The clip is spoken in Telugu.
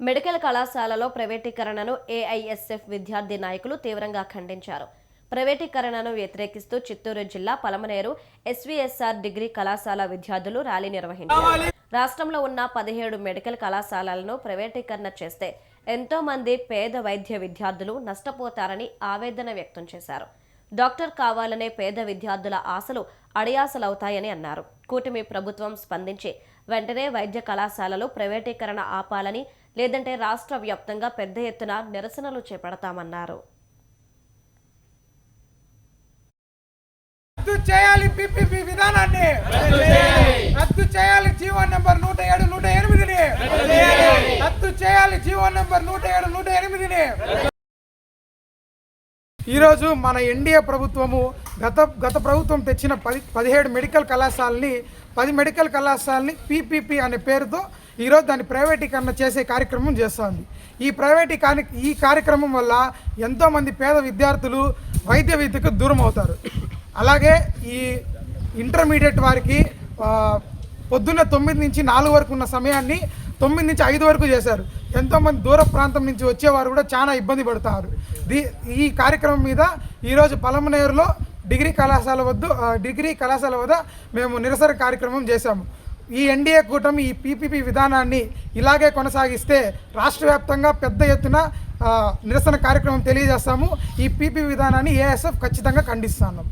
మెడికల్ కళాశాలలో ప్రైవేటీకరణను ఏఐఎస్ఎఫ్ విద్యార్థి నాయకులు తీవ్రంగా ఖండించారు. ప్రైవేటీకరణను వ్యతిరేకిస్తూ చిత్తూరు జిల్లా పలమనేరు ఎస్వీఎస్ఆర్ డిగ్రీ కళాశాల విద్యార్థులు ర్యాలీ నిర్వహించారు. రాష్ట్రంలో ఉన్న పదిహేడు మెడికల్ కళాశాలలను ప్రైవేటీకరణ చేస్తే ఎంతో మంది పేద వైద్య విద్యార్థులు నష్టపోతారని ఆవేదన వ్యక్తం చేశారు. డాక్టర్ కావాలనే పేద విద్యార్థుల ఆశలు అడియాసలవుతాయని అన్నారు. కూటమి ప్రభుత్వం స్పందించి వెంటనే వైద్య కళాశాలలు ప్రైవేటీకరణ ఆపాలని లేదంటే రాష్ట్ర వ్యాప్తంగా పెద్ద ఎత్తున నిరసనలు చేపడతామన్నారు. రద్దు చేయాలి పిపిపి విధానాన్ని. రద్దు చేయాలి. జీవో నెంబర్ నూట ఏడు నూట ఎనిమిదిని. రద్దు చేయాలి. జీవో నెంబర్ నూట ఏడు నూట ఎనిమిదిని. ఈరోజు మన ఎన్డీఏ ప్రభుత్వము గత గత ప్రభుత్వం తెచ్చిన పది పదిహేడు మెడికల్ కళాశాలని పది మెడికల్ కళాశాలని పీపీపీ అనే పేరుతో ఈరోజు దాన్ని ప్రైవేటీకరణ చేసే కార్యక్రమం చేస్తోంది. ఈ ప్రైవేటీకరణ ఈ కార్యక్రమం వల్ల ఎంతోమంది పేద విద్యార్థులు వైద్య విద్యకు దూరం అవుతారు. అలాగే ఈ ఇంటర్మీడియట్ వారికి పొద్దున్న తొమ్మిది నుంచి నాలుగు వరకు ఉన్న సమయాన్ని తొమ్మిది నుంచి ఐదు వరకు చేశారు. ఎంతోమంది దూర ప్రాంతం నుంచి వచ్చేవారు కూడా చాలా ఇబ్బంది పడతారు. దీ ఈ కార్యక్రమం మీద ఈరోజు పలమనేరులో డిగ్రీ కళాశాల వద్ద డిగ్రీ కళాశాల వద్ద మేము నిరసన కార్యక్రమం చేశాము. ఈ ఎన్డీఏ కూటమి ఈ పీపీపీ విధానాన్ని ఇలాగే కొనసాగిస్తే రాష్ట్ర వ్యాప్తంగా పెద్ద ఎత్తున నిరసన కార్యక్రమం తెలియజేస్తాము. ఈ పీపీ విధానాన్ని ఏఎస్ఎఫ్ ఖచ్చితంగా ఖండిస్తాను.